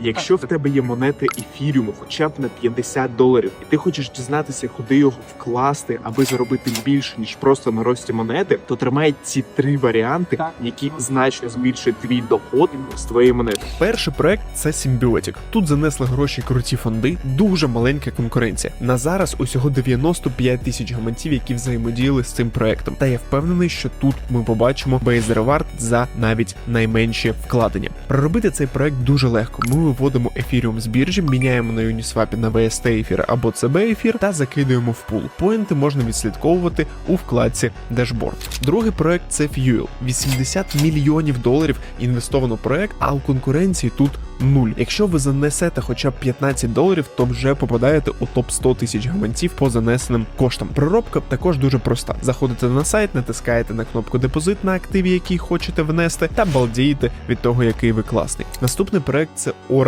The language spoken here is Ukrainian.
Якщо в тебе є монети ефіріуму, хоча б на 50 доларів, і ти хочеш дізнатися, куди його вкласти, аби заробити більше ніж просто на рості монети, то тримай ці три варіанти, які значно збільшують твій доход з твоєї монети. Перший проект це Symbiotic. Тут занесли гроші круті фонди, дуже маленька конкуренція. На зараз усього 95 тисяч гаманців, які взаємодіяли з цим проектом. Та я впевнений, що тут ми побачимо reward за навіть найменші вкладення. Проробити цей проект дуже легко. Ми виводимо ефіріум з біржі, міняємо на Uniswap на VST ефір або CB ефір та закидуємо в пул. Поінти можна відслідковувати у вкладці Dashboard. Другий проект це Fuel. 80 мільйонів доларів інвестовано в проект, а у конкуренції тут нуль. Якщо ви занесете хоча б 15 доларів, то вже попадаєте у топ 100 тисяч гаманців по занесеним коштам. Проробка також дуже проста. Заходите на сайт, натискаєте на кнопку депозит на активі, який хочете внести, та балдієте від того, який ви класний. Наступний проект це Aura